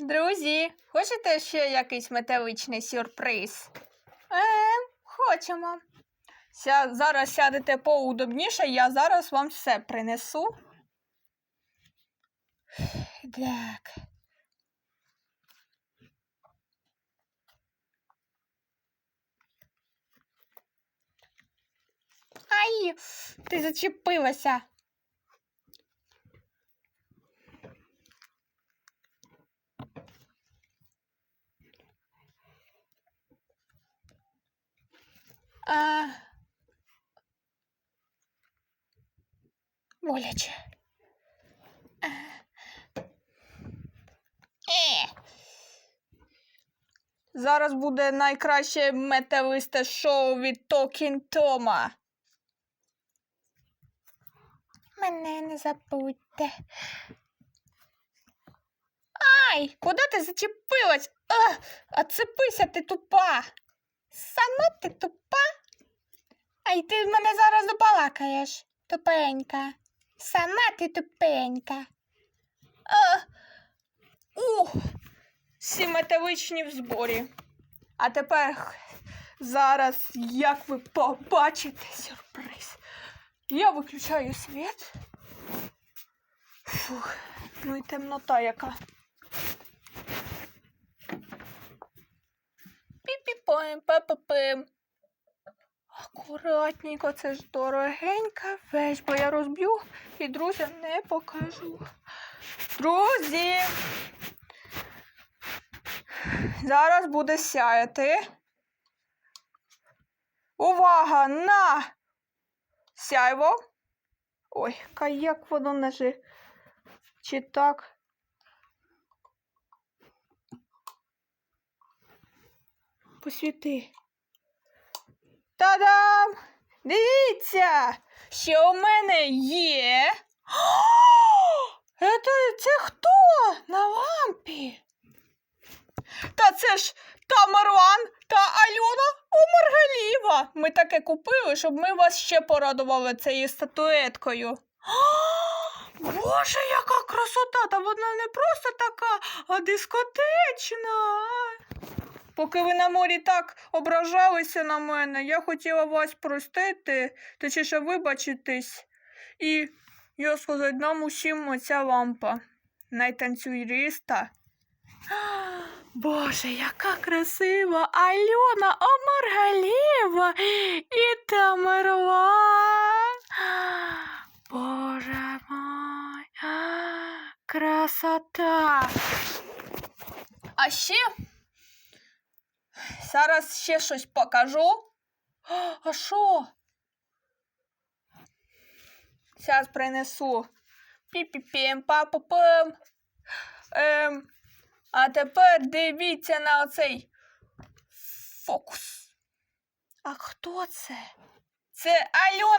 Друзі, хочете ще якийсь металичний сюрприз? Е, хочемо. Ся, зараз сядете поудобніше, я зараз вам все принесу. Так. Ай, ти зачепилася. А... Боляче. А. Е. Зараз буде найкраще металисте шоу від Токін Тома. Мене не забудьте. Ай, куди ти зачепилась? А, отцепися, ти тупа. Сама ти тупа. Ай, ти мене зараз добалакаєш, тупенька. Сама ти тупенька. А, ух, всі металичні в зборі. А тепер зараз, як ви побачите, сюрприз. Я виключаю світ. Фух, ну і темнота яка. Пі-пі-пам, па-па-пам. Акуратненько, це ж дорогенька вещь, бо я розб'ю і друзям не покажу. Друзі! Зараз буде сяяти. Увага на сяйво. Ой, як воно не жи. Чи так? Посвіти. Та-дам! Дивіться, що у мене є. Це, це хто на лампі? Та це ж та Марван та Альона Омаргаліва. Ми таке купили, щоб ми вас ще порадували цією статуеткою. Боже, яка красота! Та вона не просто така, а дискотечна. Поки ви на морі так ображалися на мене, я хотіла вас простити, точніше вибачитись. І я сказати, нам усім оця лампа найтанцюриста. Боже, яка красива Альона Омаргалєва і Тамерлан. Боже мой, красота. А ще зараз ще щось покажу. А що? Зараз принесу. Пі-пі-пім, па-па-пим. Ем, а тепер дивіться на оцей фокус. А хто це? Це Альона